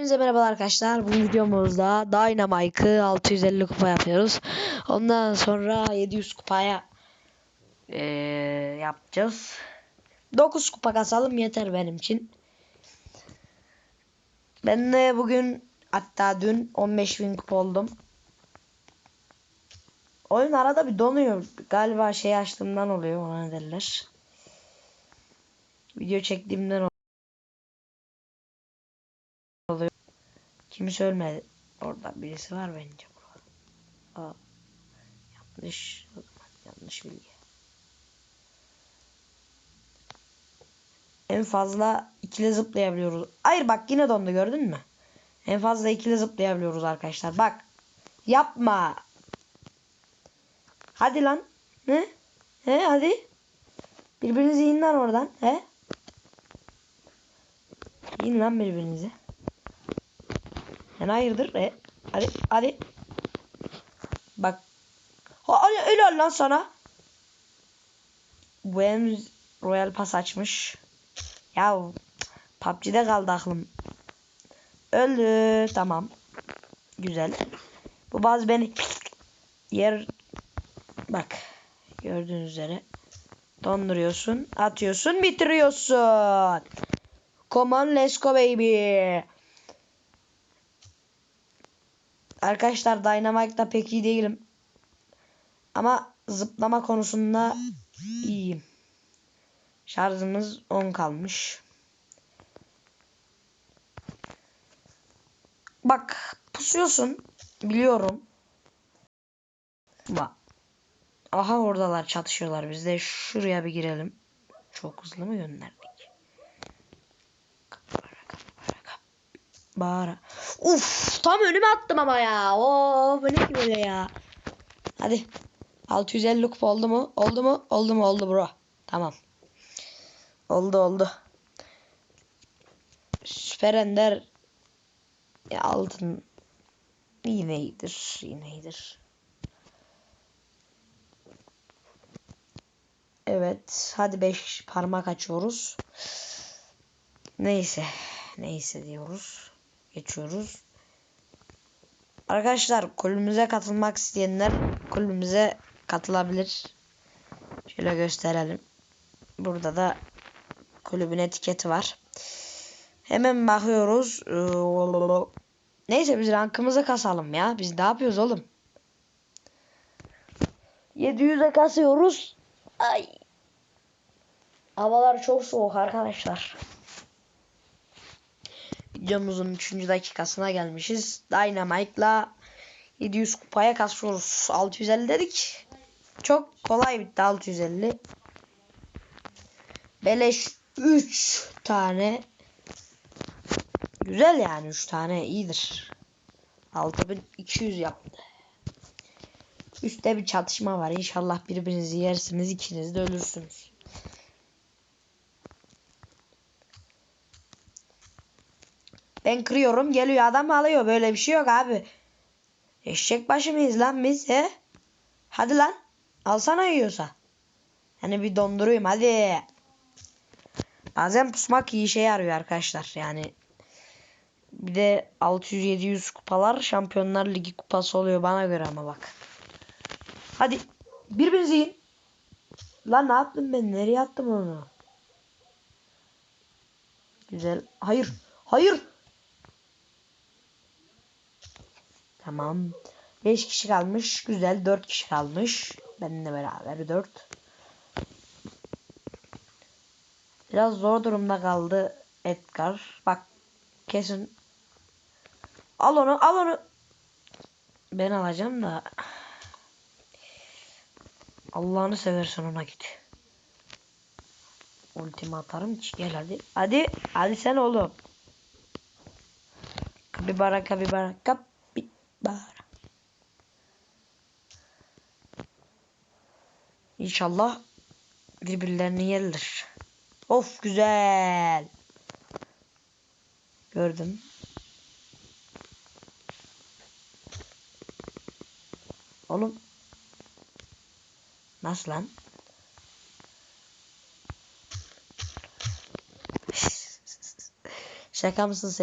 Hepinize merhaba arkadaşlar. Bu videomuzda Dynamite'ı 650 kupa yapıyoruz. Ondan sonra 700 kupaya eee, yapacağız. 9 kupa kasalım yeter benim için. Ben de bugün hatta dün 15.000 kupa oldum. Oyun arada bir donuyor. Galiba şey açtığımdan oluyor ona ne derler. Video çektiğimden oluyor. Kimse ölmedi. Orada birisi var bence. Aa, yanlış. Yanlış bilgi. En fazla ikili zıplayabiliyoruz. Hayır bak yine dondu gördün mü? En fazla ikili zıplayabiliyoruz arkadaşlar. Bak. Yapma. Hadi lan. Ne? He hadi. Birbirinizi yiyin lan oradan. He? Yiyin lan birbirinizi. Sen hayırdır? E, hadi hadi. Bak. Ha, hadi helal lan sana. Hem Royal Pass açmış. Ya PUBG'de kaldı aklım. Öldü. Tamam. Güzel. Bu bazı beni yer bak gördüğünüz üzere donduruyorsun, atıyorsun, bitiriyorsun. Come on, let's go baby. Arkadaşlar Dynamite'da pek iyi değilim. Ama zıplama konusunda iyiyim. Şarjımız 10 kalmış. Bak pusuyorsun. Biliyorum. Bak. Aha oradalar çatışıyorlar. Biz de şuraya bir girelim. Çok hızlı mı gönderdik? Bağıra. Uf tam önüme attım ama ya. Oo ne ki böyle ya. Hadi. 650 kupa oldu mu? Oldu mu? Oldu mu? Oldu bro. Tamam. Oldu oldu. Süper Ender ya altın yine iyidir. Yine iyidir. Evet. Hadi 5 parmak açıyoruz. Neyse. Neyse diyoruz. Geçiyoruz. Arkadaşlar kulübümüze katılmak isteyenler kulübümüze katılabilir. Şöyle gösterelim. Burada da kulübün etiketi var. Hemen bakıyoruz. Neyse biz rankımızı kasalım ya. Biz ne yapıyoruz oğlum? 700'e kasıyoruz. Ay. Havalar çok soğuk arkadaşlar. Videomuzun 3. dakikasına gelmişiz. Dynamite'la 700 kupaya kasıyoruz. 650 dedik. Çok kolay bitti 650. Beleş 3 tane. Güzel yani 3 tane iyidir. 6200 yaptı. Üstte bir çatışma var. İnşallah birbirinizi yersiniz. ikiniz de ölürsünüz. Ben kırıyorum geliyor adam alıyor. Böyle bir şey yok abi. Eşek başı mıyız lan biz he? Hadi lan. Alsana yiyorsa. Yani bir dondurayım hadi. Bazen pusmak iyi şey yarıyor arkadaşlar. Yani bir de 600-700 kupalar Şampiyonlar Ligi kupası oluyor bana göre ama bak. Hadi birbirinizi yiyin. Lan ne yaptım ben? Nereye attım onu? Güzel. Hayır. Hayır. Tamam. 5 kişi kalmış. Güzel. 4 kişi kalmış. Benimle beraber 4. Biraz zor durumda kaldı Edgar. Bak kesin. Al onu al onu. Ben alacağım da. Allah'ını seversen ona git. Ultimi atarım ki gel hadi. Hadi. Hadi sen oğlum. Kapibara kapibara kapibara. İnşallah birbirlerini yerler. Of güzel. Gördüm. Oğlum. Nasıl lan? Şaka mısın sen?